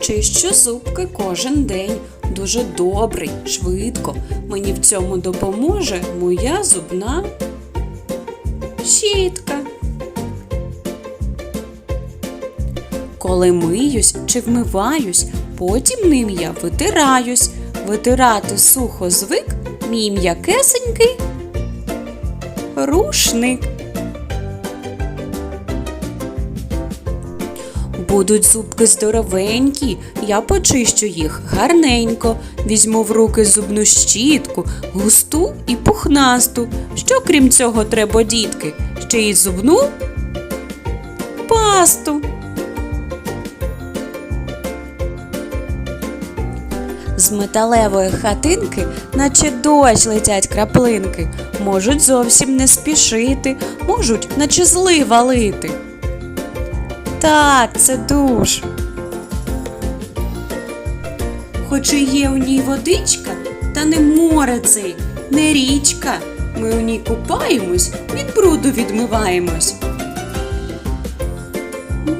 Чищу зубки кожен день. Дуже добрий, швидко. Мені в цьому допоможе моя зубна щітка. Коли миюсь чи вмиваюсь, потім ним я витираюсь. Витирати сухо звик мій м'якесенький рушник. Будуть зубки здоровенькі, я почищу їх гарненько, візьму в руки зубну щітку, густу і пухнасту. Що крім цього треба, дітки? Ще й зубну пасту. З металевої хатинки, наче дощ летять краплинки, можуть зовсім не спішити, можуть, наче зли валити. Так, це душ. Хоч і є у ній водичка, та не море цей, не річка. Ми у ній купаємось, від бруду відмиваємось.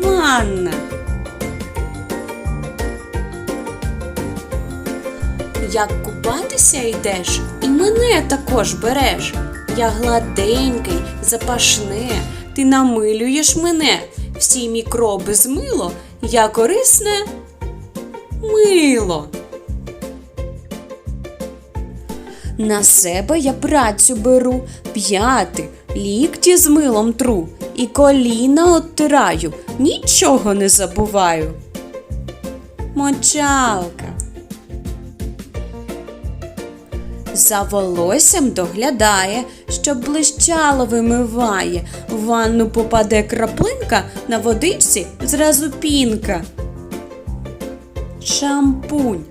Ванна. Як купатися йдеш, і мене також береш. Я гладенький, запашне, ти намилюєш мене. Всі мікроби змило, я корисне мило. На себе я працю беру, п'яти, лікті з милом тру, і коліна оттираю, нічого не забуваю. Мочалка. За волоссям доглядає, щоб блищало вимиває. В ванну попаде краплинка, на водичці зразу пінка. Шампунь.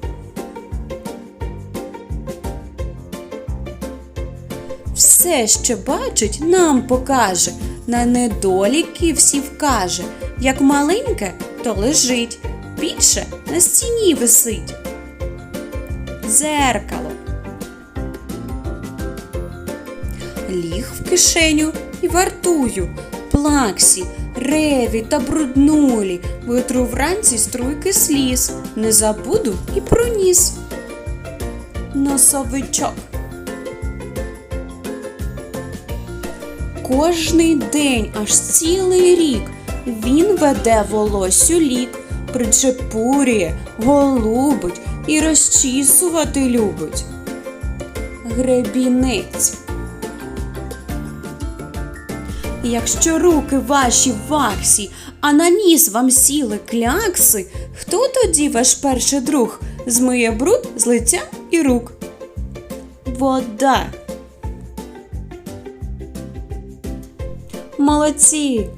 Все, що бачить, нам покаже, на недоліки всі вкаже. Як маленьке, то лежить, більше на стіні висить. Дзеркало. Ліг в кишеню і вартую. Плаксі, реві та бруднулі, витру вранці струйки сліз, не забуду і про ніс. Носовичок. Кожний день, аж цілий рік, він веде волосю лік, причепурює, голубить і розчісувати любить. Гребінець. Якщо руки ваші в ваксі, а на ніс вам сіли клякси, хто тоді ваш перший друг змиє бруд з лиця і рук? Вода. Молодці!